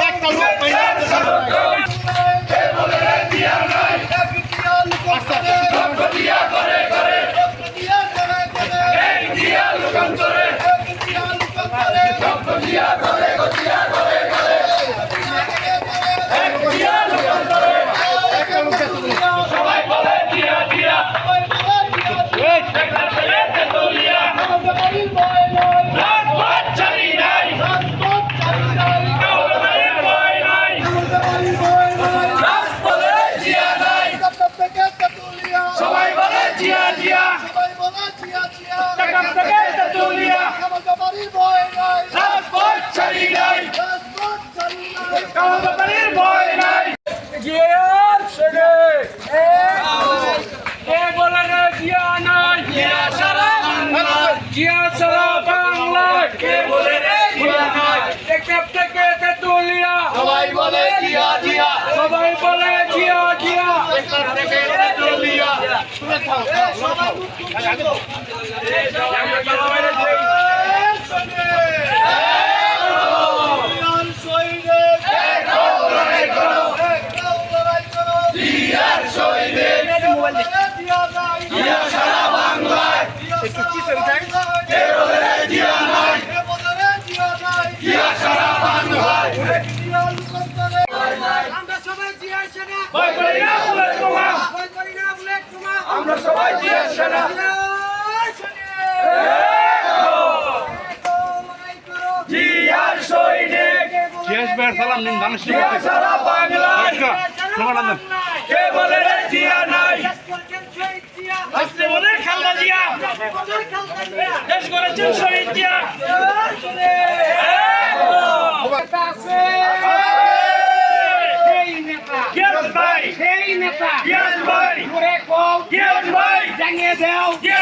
একটা লোক জিয়া সারা বাংলা কে বলে রে জিয়া নাই? টেকটাপ থেকে তেতুলিয়া সবাই বলে জিয়া জিয়া সবাই বলে জিয়া জিয়া টেকটাপ থেকে তেতুলিয়া সবাই আমরা সবাই জিয়া সেনা ভয় করি না বুলেট বোমা ভয় করি না বুলেট বোমা আমরা সবাই জিয়া সেনা জিয়ার সৈনিক জিয়া সারা বাংলায়। কে বলে রে জিয়া নাই? আজকে বলে খালদা জিয়া। দেশ করেছেন শহীদ জিয়া। গিয়াস ভাই সেই নেতা। গিয়াস ভাই ঘুরে কও। গিয়াস ভাই জানিয়ে দেও। গিয়াস ভাই যুবকেরা